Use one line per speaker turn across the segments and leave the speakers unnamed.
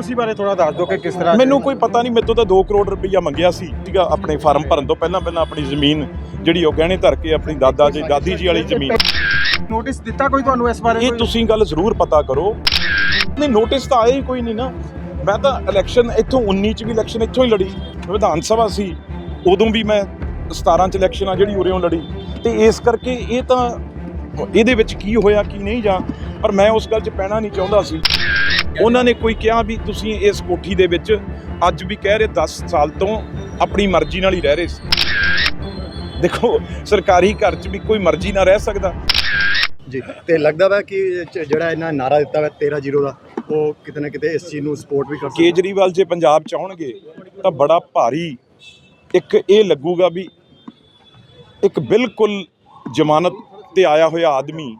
NOC ਬਾਰੇ ਥੋੜਾ ਦੱਸ ਦਿਓ ਕਿ ਕਿਸ ਤਰ੍ਹਾਂ
ਮੈਨੂੰ ਕੋਈ ਪਤਾ ਨਹੀਂ ਮੇਰੇ ਤੋਂ ਤਾਂ 2 ਕਰੋੜ ਰੁਪਈਆ ਮੰਗਿਆ ਸੀ ਸੀਗਾ ਆਪਣੇ ਫਾਰਮ ਭਰਨ ਤੋਂ ਪਹਿਲਾਂ ਪਹਿਲਾਂ ਆਪਣੀ ਜ਼ਮੀਨ ਜਿਹੜੀ ਉਹ ਗਹਿਣੇ ਧਰ ਕੇ ਆਪਣੀ ਦਾਦਾ ਜੀ ਦਾਦੀ ਜੀ ਵਾਲੀ ਜ਼ਮੀਨ।
ਨੋਟਿਸ ਦਿੱਤਾ ਕੋਈ ਤੁਹਾਨੂੰ ਇਸ ਬਾਰੇ
ਇਹ? ਤੁਸੀਂ ਗੱਲ ਜ਼ਰੂਰ ਪਤਾ ਕਰੋ। ਨਹੀਂ ਨੋਟਿਸ ਤਾਂ ਆਇਆ ਹੀ ਕੋਈ ਨਹੀਂ ਨਾ। ਮੈਂ ਤਾਂ ਇਲੈਕਸ਼ਨ ਇੱਥੋਂ 19 ਚ ਵੀ ਇਲੈਕਸ਼ਨ ਇੱਥੋਂ ਹੀ ਲੜੀ। ਵਿਧਾਨ ਸਭਾ ਸੀ ਉਦੋਂ ਵੀ ਮੈਂ 17 ਚ ਇਲੈਕਸ਼ਨ ਆ ਜਿਹੜੀ ਉਰੇੋਂ ਲੜੀ। ਤੇ ਇਸ ਕਰਕੇ ਇਹ ਤਾਂ ਇਹਦੇ ਵਿੱਚ ਕੀ ਹੋਇਆ ਕੀ ਨਹੀਂ ਜਾਂ ਪਰ ਮੈਂ ਉਸ ਗੱਲ 'ਚ ਪੈਣਾ ਨਹੀਂ ਚਾਹੁੰਦਾ ਸੀ। ਉਹਨਾਂ ਨੇ ਕੋਈ ਕਿਹਾ ਵੀ ਤੁਸੀਂ ਇਸ ਕੋਠੀ ਦੇ ਵਿੱਚ ਅੱਜ ਵੀ ਕਹਿ ਰਹੇ 10 ਸਾਲ ਤੋਂ ਆਪਣੀ ਮਰਜ਼ੀ ਨਾਲ ਹੀ ਰਹਿ ਰਹੇ ਸੀ। ਦੇਖੋ ਸਰਕਾਰੀ ਘਰ 'ਚ ਵੀ ਕੋਈ ਮਰਜ਼ੀ ਨਾਲ ਰਹਿ ਸਕਦਾ।
ਜੀ ਤੇ ਲੱਗਦਾ ਵਾ ਕਿ ਜਿਹੜਾ ਇਹਨਾਂ ਨਾਰਾ ਦਿੱਤਾ ਵਾ 13-0 ਦਾ ਉਹ ਕਿਤੇ ਨਾ ਕਿਤੇ ਇਸ ਚੀਜ਼ ਨੂੰ ਸਪੋਰਟ ਵੀ ਕਰ
ਕੇਜਰੀਵਾਲ ਜੇ ਪੰਜਾਬ ਚ ਆਉਣਗੇ ਤਾਂ ਬੜਾ ਭਾਰੀ ਇੱਕ ਇਹ ਲੱਗੂਗਾ ਵੀ ਇੱਕ ਬਿਲਕੁਲ ਜ਼ਮਾਨਤ ਤੇ ਆਇਆ ਹੋਇਆ ਆਦਮੀ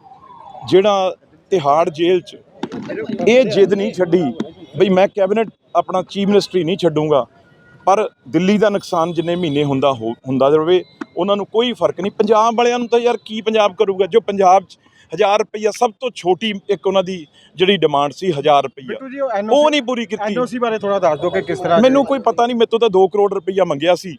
ਜਿਹੜਾ ਤਿਹਾੜ ਜੇਲ੍ਹ ਚ ਇਹ ਜਿੱਦ ਨਹੀਂ ਛੱਡੀ। ਬਈ ਮੈਂ ਕੈਬਨਿਟ ਆਪਣਾ ਚੀਫ ਮਿਨਿਸਟਰੀ ਨਹੀਂ ਛੱਡੂੰਗਾ। ਪਰ ਦਿੱਲੀ ਦਾ ਨੁਕਸਾਨ ਜਿੰਨੇ ਮਹੀਨੇ ਹੁੰਦਾ ਹੁੰਦਾ ਰਵੇ ਉਹਨਾਂ ਨੂੰ ਕੋਈ ਫ਼ਰਕ ਨਹੀਂ। ਪੰਜਾਬ ਵਾਲਿਆਂ ਨੂੰ ਤਾਂ ਯਾਰ ਕੀ ਪੰਜਾਬ ਕਰੂਗਾ? ਜੋ ਪੰਜਾਬ 'ਚ 1000 ਰੁਪਈਆ ਸਭ ਤੋਂ ਛੋਟੀ ਇੱਕ ਉਹਨਾਂ ਦੀ ਜਿਹੜੀ ਡਿਮਾਂਡ ਸੀ 1000 ਰੁਪਈਆ।
ਉਹ
ਨਹੀਂ ਪੂਰੀ ਕੀਤੀ।
ਐਨਓਸੀ ਬਾਰੇ ਥੋੜਾ ਦੱਸ ਦਿਓ ਕਿ ਕਿਸ ਤਰ੍ਹਾਂ
ਮੈਨੂੰ ਕੋਈ ਪਤਾ ਨਹੀਂ ਮੇਰੇ ਤੋਂ ਤਾਂ 2 ਕਰੋੜ ਰੁਪਈਆ ਮੰਗਿਆ ਸੀ।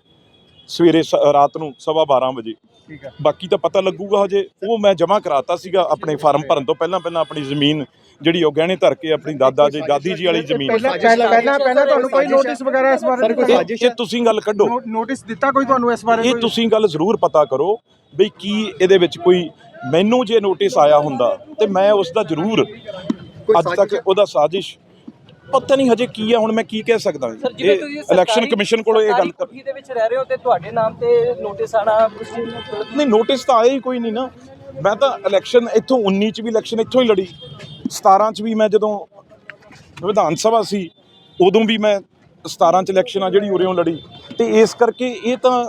ਸਵੇਰੇ ਸ- ਰਾਤ ਨੂੰ ਸਵਾ 12 ਵਜੇ
ਠੀਕ ਹੈ
ਬਾਕੀ ਤਾਂ ਪਤਾ ਲੱਗੂਗਾ ਹਜੇ ਉਹ ਮੈਂ ਜਮ੍ਹਾਂ ਕਰਾਤਾ ਸੀਗਾ ਆਪਣੇ ਫਾਰਮ ਭਰਨ ਤੋਂ ਪਹਿਲਾਂ ਪਹਿਲਾਂ ਆਪਣੀ ਜ਼ਮੀਨ ਜਿਹੜੀ ਉਹ ਗਹਿਣੇ ਧਰ ਕੇ ਆਪਣੀ ਦਾਦਾ ਜੀ ਦਾਦੀ ਜੀ ਵਾਲੀ ਜ਼ਮੀਨ
ਪਹਿਲਾਂ ਪਹਿਲਾਂ ਪਹਿਲਾਂ ਪਹਿਲਾਂ ਤੁਹਾਨੂੰ ਕੋਈ ਨੋਟਿਸ ਵਗੈਰਾ ਇਸ ਬਾਰੇ
ਕੋਈ
ਦਿੱਤਾ?
ਸਾਜ਼ਿਸ਼
ਇਹ ਤੁਸੀਂ ਗੱਲ ਕੱਢੋ
ਨੋਟਿਸ ਦਿੱਤਾ ਕੋਈ ਤੁਹਾਨੂੰ ਇਸ ਬਾਰੇ
ਇਹ
ਕੋਈ?
ਤੁਸੀਂ ਗੱਲ ਜ਼ਰੂਰ ਪਤਾ ਕਰੋ ਬਈ ਕੀ ਇਹਦੇ ਵਿੱਚ ਕੋਈ ਮੈਨੂੰ ਜੇ ਨੋਟਿਸ ਆਇਆ ਹੁੰਦਾ ਤੇ ਮੈਂ ਉਸ ਦਾ ਜ਼ਰੂਰ ਅੱਜ ਤੱਕ? ਉਹਦਾ ਸਾਜ਼ਿਸ਼ ਪਤਾ ਨਹੀਂ ਹਜੇ ਕੀ ਆ ਹੁਣ ਮੈਂ ਕੀ ਕਹਿ ਸਕਦਾ ਇਲੈਕਸ਼ਨ ਕਮਿਸ਼ਨ ਕੋਲੋਂ ਇਹ ਗੱਲ
ਕੋਠੀ ਦੇ ਵਿੱਚ ਰਹਿ ਰਹੇ ਹੋ ਤੇ ਤੁਹਾਡੇ ਨਾਮ ਤੇ ਨੋਟਿਸ ਆਣਾ
ਨਹੀਂ ਨੋਟਿਸ ਤਾਂ ਆਇਆ ਹੀ ਕੋਈ ਨਹੀਂ ਨਾ। ਮੈਂ ਤਾਂ ਇਲੈਕਸ਼ਨ ਇੱਥੋਂ 19 ਚ ਵੀ ਇਲੈਕਸ਼ਨ ਇੱਥੋਂ ਹੀ ਲੜੀ। 17 ਚ ਵੀ ਮੈਂ ਜਦੋਂ ਵਿਧਾਨ ਸਭਾ ਸੀ ਉਦੋਂ ਵੀ ਮੈਂ 17 ਚ ਇਲੈਕਸ਼ਨ ਆ ਜਿਹੜੀ ਉਰੇੋਂ ਲੜੀ। ਤੇ ਇਸ ਕਰਕੇ ਇਹ ਤਾਂ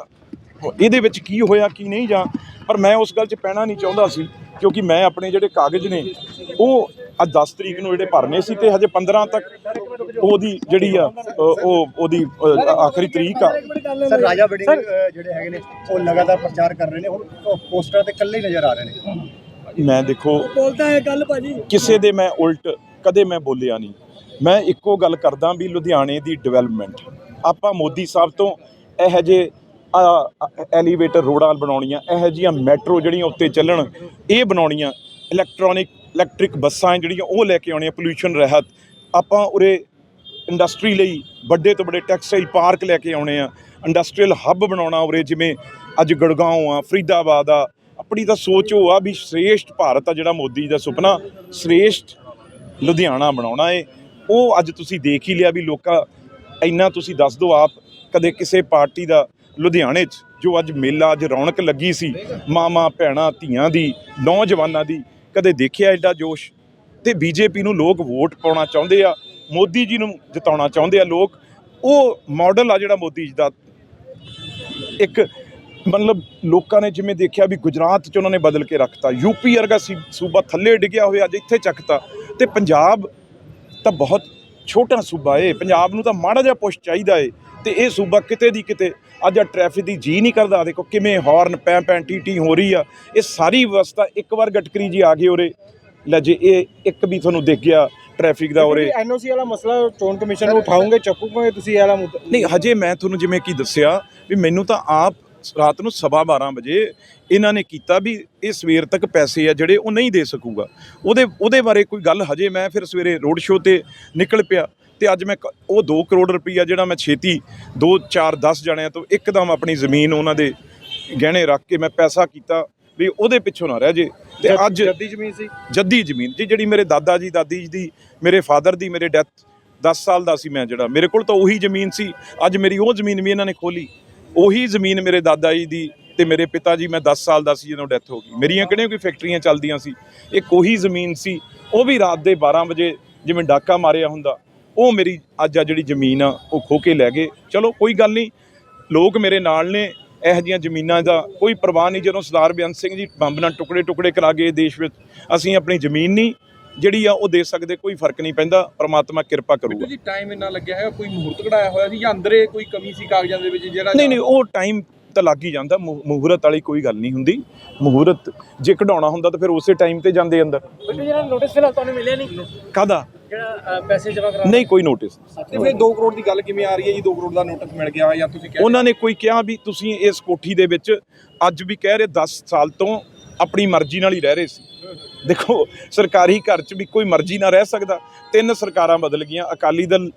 ਇਹਦੇ ਵਿੱਚ ਕੀ ਹੋਇਆ ਕੀ ਨਹੀਂ ਜਾਂ ਪਰ ਮੈਂ ਉਸ ਗੱਲ 'ਚ ਪੈਣਾ ਨਹੀਂ ਚਾਹੁੰਦਾ ਸੀ ਕਿਉਂਕਿ ਮੈਂ ਆਪਣੇ ਜਿਹੜੇ ਕਾਗਜ਼ ਨੇ ਉਹ ਅੱਜ 10 ਤਰੀਕ ਨੂੰ ਜਿਹੜੇ ਭਰਨੇ ਸੀ ਤੇ ਹਜੇ 15 ਤੱਕ ਉਹਦੀ ਜਿਹੜੀ ਆ ਉਹ ਉਹਦੀ ਆਖਰੀ ਤਰੀਕ ਆ।
ਸਰ ਰਾਜਾ ਅ, ਜਿਹੜੇ ਹੈਗੇ ਨੇ ਉਹ ਲਗਾਤਾਰ ਪ੍ਰਚਾਰ ਕਰ ਰਹੇ ਨੇ। ਹੁਣ ਪੋਸਟਰਾਂ ਤੇ ਇਕੱਲੇ ਹੀ ਨਜ਼ਰ ਆ ਰਹੇ ਨੇ।
ਮੈਂ ਦੇਖੋ
ਬੋਲਦਾ ਹੈ ਗੱਲ ਭਾਜੀ।
ਕਿਸੇ ਦੇ ਮੈਂ ਉਲਟ ਕਦੇ ਮੈਂ ਬੋਲਿਆ ਨਹੀਂ। ਮੈਂ ਇੱਕੋ ਗੱਲ ਕਰਦਾ ਵੀ ਲੁਧਿਆਣੇ ਦੀ ਡਿਵੈਲਪਮੈਂਟ। ਆਪਾਂ ਮੋਦੀ ਸਾਹਿਬ ਤੋਂ ਇਹੋ ਜਿਹੇ ਐਲੀਵੇਟਰ ਰੋਡਾਂ ਬਣਾਉਣੀਆਂ ਇਹੋ ਜਿਹੀਆਂ ਮੈਟਰੋ ਜਿਹੜੀਆਂ ਉੱਤੇ ਚੱਲਣ ਇਹ ਬਣਾਉਣੀਆਂ ਇਲੈਕਟ੍ਰੋਨਿਕ ਇਲੈਕਟ੍ਰਿਕ ਬੱਸਾਂ ਜਿਹੜੀਆਂ ਉਹ ਲੈ ਕੇ ਆਉਣੀਆਂ ਪੋਲੂਸ਼ਨ ਰਹਿਤ। ਆਪਾਂ ਉਰੇ ਇੰਡਸਟਰੀ ਲਈ ਵੱਡੇ ਤੋਂ ਵੱਡੇ ਟੈਕਸਟਾਈਲ ਪਾਰਕ ਲੈ ਕੇ ਆਉਣੇ ਆ। ਇੰਡਸਟਰੀਅਲ ਹੱਬ ਬਣਾਉਣਾ ਉਰੇ, ਜਿਵੇਂ ਅੱਜ ਗੜਗਾਉਂ ਆ, ਫਰੀਦਾਬਾਦ ਆ। ਆਪਣੀ ਤਾਂ ਸੋਚ ਉਹ ਆ ਵੀ ਸ੍ਰੇਸ਼ਟ ਭਾਰਤ ਆ ਜਿਹੜਾ ਮੋਦੀ ਦਾ ਸੁਪਨਾ, ਸ੍ਰੇਸ਼ਟ ਲੁਧਿਆਣਾ ਬਣਾਉਣਾ ਏ। ਉਹ ਅੱਜ ਤੁਸੀਂ ਦੇਖ ਹੀ ਲਿਆ ਵੀ ਲੋਕਾਂ, ਇੰਨਾ ਤੁਸੀਂ ਦੱਸ ਦਿਓ ਆਪ, ਕਦੇ ਕਿਸੇ ਪਾਰਟੀ ਦਾ ਲੁਧਿਆਣੇ 'ਚ, ਜੋ ਅੱਜ ਮੇਲਾ, ਅੱਜ ਰੌਣਕ ਲੱਗੀ ਸੀ, ਮਾਮਾ, ਭੈਣਾਂ, ਧੀਆਂ ਦੀ, ਨੌਜਵਾਨਾਂ ਦੀ ਕਦੇ ਦੇਖਿਆ ਐਡਾ ਜੋਸ਼? ਤੇ ਬੀਜੇਪੀ ਨੂੰ ਲੋਕ ਵੋਟ ਪਾਉਣਾ ਚਾਹੁੰਦੇ ਆ, ਮੋਦੀ ਜੀ ਨੂੰ ਜਿਤਾਉਣਾ ਚਾਹੁੰਦੇ ਆ ਲੋਕ, ਉਹ ਮਾਡਲ ਆ ਜਿਹੜਾ ਮੋਦੀ ਜੀ ਦਾ। ਇੱਕ ਮਤਲਬ ਲੋਕਾਂ ਨੇ ਜਿਵੇਂ ਦੇਖਿਆ ਵੀ ਗੁਜਰਾਤ 'ਚ ਉਹਨਾਂ ਨੇ ਬਦਲ ਕੇ ਰੱਖਤਾ ਯੂਪੀ ਵਰਗਾ ਸੀ, ਸੂਬਾ ਥੱਲੇ ਡਿੱਗਿਆ ਹੋਇਆ, ਅੱਜ ਇੱਥੇ ਚੱਕਤਾ। ਤੇ ਪੰਜਾਬ ਤਾਂ ਬਹੁਤ ਛੋਟਾ ਸੂਬਾ ਏ, ਪੰਜਾਬ ਨੂੰ ਤਾਂ ਮਾੜਾ ਜਿਹਾ ਪੁਸ਼ ਚਾਹੀਦਾ ਏ, ਤੇ ਇਹ ਸੂਬਾ ਕਿਤੇ ਦੀ ਕਿਤੇ ਅੱਜ ਟ੍ਰੈਫਿਕ ਦੀ ਜੀ ਨਹੀਂ ਕਰਦਾ। ਦੇਖੋ ਕਿਵੇਂ ਹਾਰਨ ਪੈ ਪੈ ਟੀ ਟੀ ਹੋ ਰਹੀ ਆ। ਇਹ ਸਾਰੀ ਵਿਵਸਥਾ ਇੱਕ ਵਾਰ ਗਟਕਰੀ ਜੀ ਆ ਗਏ ਉਰੇ। ਲੈ ਜੇ ਇਹ ਇੱਕ ਵੀ ਤੁਹਾਨੂੰ ਦਿਖ ਗਿਆ ਟ੍ਰੈਫਿਕ ਦਾ ਉਰੇ।
ਐਨਓਸੀ ਵਾਲਾ ਮਸਲਾ ਚੋਣ ਕਮਿਸ਼ਨ ਨੂੰ ਉਠਾਓਗੇ ਚੱਕੋਗੇ ਤੁਸੀਂ ਇਹ ਵਾਲਾ ਮੁੱਦਾ?
ਨਹੀਂ ਹਜੇ ਮੈਂ ਤੁਹਾਨੂੰ ਜਿਵੇਂ ਕੀ ਦੱਸਿਆ ਵੀ ਮੈਨੂੰ ਤਾਂ ਆਪ ਰਾਤ ਨੂੰ ਸਵਾ 12 ਵਜੇ ਇਹਨਾਂ ਨੇ ਕੀਤਾ ਵੀ ਇਹ ਸਵੇਰ ਤੱਕ ਪੈਸੇ ਆ ਜਿਹੜੇ ਉਹ ਨਹੀਂ ਦੇ ਸਕੂਗਾ। ਉਹਦੇ ਉਹਦੇ ਬਾਰੇ ਕੋਈ ਗੱਲ ਹਜੇ ਮੈਂ ਫਿਰ ਸਵੇਰੇ ਰੋਡ ਸ਼ੋਅ ਤੇ ਨਿਕਲ ਪਿਆ। ਤੇ ਅੱਜ ਮੈਂ ਕ- ਉਹ 2 ਕਰੋੜ ਰੁਪਈਆ ਜਿਹੜਾ ਮੈਂ ਛੇਤੀ 2 4 10 ਜਣਿਆਂ ਤੋਂ ਇੱਕਦਮ ਆਪਣੀ ਜ਼ਮੀਨ ਉਹਨਾਂ ਦੇ ਗਹਿਣੇ ਰੱਖ ਕੇ ਮੈਂ ਪੈਸਾ ਕੀਤਾ ਵੀ ਉਹਦੇ ਪਿੱਛੋਂ ਨਾ ਰਹਿ ਜੇ। ਤੇ ਅੱਜ
ਜੱਦੀ ਜ਼ਮੀਨ ਸੀ?
ਜੱਦੀ ਜ਼ਮੀਨ ਜੀ ਜਿਹੜੀ ਮੇਰੇ ਦਾਦਾ ਜੀ ਦਾਦੀ ਜੀ ਦੀ ਮੇਰੇ ਫਾਦਰ ਦੀ ਮੇਰੇ ਡੈਥ 10 ਸਾਲ ਦਾ ਸੀ ਮੈਂ ਜਿਹੜਾ। ਮੇਰੇ ਕੋਲ ਤਾਂ ਉਹੀ ਜ਼ਮੀਨ ਸੀ। ਅੱਜ ਮੇਰੀ ਉਹ ਜ਼ਮੀਨ ਵੀ ਇਹਨਾਂ ਨੇ ਖੋਲੀ। ਉਹੀ ਜ਼ਮੀਨ ਮੇਰੇ ਦਾਦਾ ਜੀ ਦੀ ਤੇ ਮੇਰੇ ਪਿਤਾ ਜੀ ਮੈਂ 10 ਸਾਲ ਦਾ ਸੀ ਜਦੋਂ ਡੈਥ ਹੋ ਗਈ। ਮੇਰੀਆਂ ਕਿਹੜੀਆਂ ਕੋਈ ਫੈਕਟਰੀਆਂ ਚੱਲਦੀਆਂ ਸੀ? ਇਹ ਉਹੀ ਜ਼ਮੀਨ ਸੀ। ਉਹ ਵੀ ਰਾਤ ਦੇ 12 ਵਜੇ ਜਿਵੇਂ ਡਾਕਾ ਮਾਰਿਆ ਹੁੰਦਾ ਉਹ ਮੇਰੀ ਅੱਜ ਆ ਜਿਹੜੀ ਜ਼ਮੀਨ ਆ ਉਹ ਖੋ ਕੇ ਲੈ ਗਏ। ਚਲੋ ਕੋਈ ਗੱਲ ਨਹੀਂ। ਲੋਕ ਮੇਰੇ ਨਾਲ ਨੇ। ਇਹੋ ਜਿਹੀਆਂ ਜ਼ਮੀਨਾਂ ਦਾ ਕੋਈ ਪਰਵਾਹ ਨਹੀਂ। ਜਦੋਂ ਸਰਦਾਰ ਬੇਅੰਤ ਸਿੰਘ ਜੀ ਬੰਬ ਨਾਲ ਟੁਕੜੇ ਟੁਕੜੇ ਕਰਾ ਗਏ ਦੇਸ਼ ਵਿੱਚ ਅਸੀਂ ਆਪਣੀ ਜ਼ਮੀਨ ਨਹੀਂ ਜਿਹੜੀ ਆ ਉਹ ਦੇ ਸਕਦੇ ਕੋਈ ਫ਼ਰਕ ਨਹੀਂ ਪੈਂਦਾ। ਪ੍ਰਮਾਤਮਾ ਕਿਰਪਾ ਕਰੂਗਾ।
ਜੀ ਟਾਈਮ ਇੰਨਾ ਲੱਗਿਆ ਹੈ ਕੋਈ ਮੁਹੂਰਤ ਕਢਾਇਆ ਹੋਇਆ ਸੀ ਜਾਂ ਅੰਦਰੇ ਕੋਈ ਕਮੀ ਸੀ ਕਾਗਜ਼ਾਂ ਦੇ ਵਿੱਚ ਜਿਹੜਾ
ਨਹੀਂ ਨਹੀਂ ਉਹ ਟਾਈਮ ਤਾਂ ਲੱਗ ਹੀ ਜਾਂਦਾ ਮੁਹੂਰਤ ਵਾਲੀ ਕੋਈ ਗੱਲ ਨਹੀਂ ਹੁੰਦੀ। ਮੁਹੂਰਤ ਜੇ ਕਢਾਉਣਾ ਹੁੰਦਾ ਤਾਂ ਫਿਰ ਉਸੇ ਟਾਈਮ ਤੇ ਜਾਂਦੇ ਅੰਦਰ।
ਬਿੱਟੂ ਜਿਹੜਾ ਨੋਟਿਸ ਫਿਲਹਾਲ ਤੁਹਾਨੂੰ ਮਿਲਿਆ ਨਹੀਂ?
ਕਾਦਾ
ਜਿਹੜਾ ਅ, ਪੈਸੇ ਜਮ੍ਹਾਂ ਕਰਾ
ਨਹੀਂ ਕੋਈ ਨੋਟਿਸ
ਤੇ ਫਿਰ 2 ਕਰੋੜ ਦੀ ਗੱਲ ਕਿਵੇਂ ਆ ਰਹੀ ਹੈ ਜੀ? 2 ਕਰੋੜ ਦਾ ਨੋਟਿਸ ਮਿਲ ਗਿਆ ਜਾਂ ਤੁਸੀਂ ਕਹਿ
ਉਹਨਾਂ ਨੇ ਕੋਈ ਕਿਹਾ ਵੀ ਤੁਸੀਂ ਇਸ ਕੋਠੀ ਦੇ ਵਿੱਚ ਅੱਜ ਵੀ ਕਹਿ ਰਹੇ 10 ਸਾਲ ਤੋਂ ਆਪਣੀ ਮਰਜ਼ੀ ਨਾਲ ਹੀ ਰਹਿ ਰਹੇ ਸੀ। ਦੇਖੋ ਸਰਕਾਰੀ ਘਰ 'ਚ ਵੀ ਕੋਈ ਮਰਜ਼ੀ ਨਾਲ ਰਹਿ ਸਕਦਾ। ਤਿੰਨ ਸਰਕਾਰਾਂ ਬਦਲ ਗਈਆਂ ਅਕਾਲੀ ਦਲ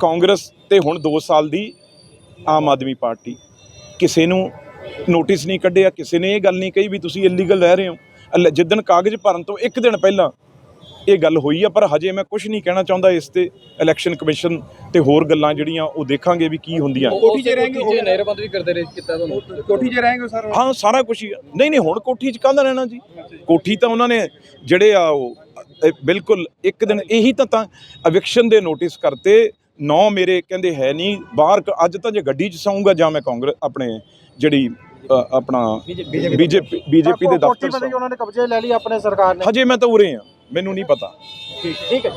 ਕਾਂਗਰਸ ਤੇ ਹੁਣ 2 ਸਾਲ ਦੀ ਆਮ ਆਦਮੀ ਪਾਰਟੀ। ਕਿਸੇ ਨੂੰ ਨੋਟਿਸ ਨਹੀਂ ਕੱਢਿਆ ਕਿਸੇ ਨੇ ਇਹ ਗੱਲ ਨਹੀਂ ਕਹੀ ਵੀ ਤੁਸੀਂ ਇਲੀਗਲ ਰਹਿ ਰਹੇ ਹੋ। ਜਿੱਦਣ ਕਾਗਜ਼ ਭਰਨ ਤੋਂ ਇੱਕ ਦਿਨ ਪਹਿਲਾਂ ਇਹ ਗੱਲ ਹੋਈ ਆ ਪਰ ਹਜੇ ਮੈਂ ਕੁਝ ਨਹੀਂ ਕਹਿਣਾ ਚਾਹੁੰਦਾ ਇਸ ਤੇ ਇਲੈਕਸ਼ਨ ਕਮਿਸ਼ਨ ਤੇ ਹੋਰ ਗੱਲਾਂ ਜਿਹੜੀਆਂ ਉਹ ਦੇਖਾਂਗੇ ਵੀ ਕੀ ਹੁੰਦੀਆਂ।
ਕੋਠੀ 'ਚ ਰਹਿਣਗੇ
ਨਹਿਰਬੰਦ ਵੀ ਕਰਦੇ ਰਹੇ ਕੀਤਾ ਤੁਹਾਨੂੰ
ਕੋਠੀ 'ਚ ਰਹਿਣਗੇ ਸਰ?
ਹਾਂ ਸਾਰਾ ਕੁਝ ਹੀ ਆ। ਨਹੀਂ ਨਹੀਂ ਹੁਣ ਕੋਠੀ 'ਚ ਕਾਹਦਾ ਰਹਿਣਾ ਜੀ? ਕੋਠੀ ਤਾਂ ਉਹਨਾਂ ਨੇ ਜਿਹੜੇ ਆ ਉਹ ਬਿਲਕੁਲ ਇੱਕ ਦਿਨ ਇਹੀ ਤਾਂ ਤਾਂ ਅਵਿਕਸ਼ਨ ਦੇ ਨੋਟਿਸ ਕਰਤੇ ਨੌ ਮੇਰੇ ਕਹਿੰਦੇ ਹੈ ਨਹੀਂ ਬਾਹਰ ਅੱਜ ਤਾਂ ਜੇ ਗੱਡੀ 'ਚ ਸੌਂਗਾ ਜਾਂ ਮੈਂ ਕਾਂਗਰਸ ਆਪਣੇ ਜਿਹੜੀ ਆਪਣਾ ਬੀਜੇਪੀ ਬੀਜੇਪੀ ਦੇ ਦਫ਼ਤਰ
ਉਹਨਾਂ ਨੇ ਕਬਜ਼ੇ ਲੈ ਲਈ ਆਪਣੇ ਸਰਕਾਰ ਨੇ।
ਹਜੇ ਮੈਂ ਤਾਂ ਉਰੇ ਆ ਮੈਨੂੰ ਨਹੀਂ ਪਤਾ।
ਠੀਕ ਹੈ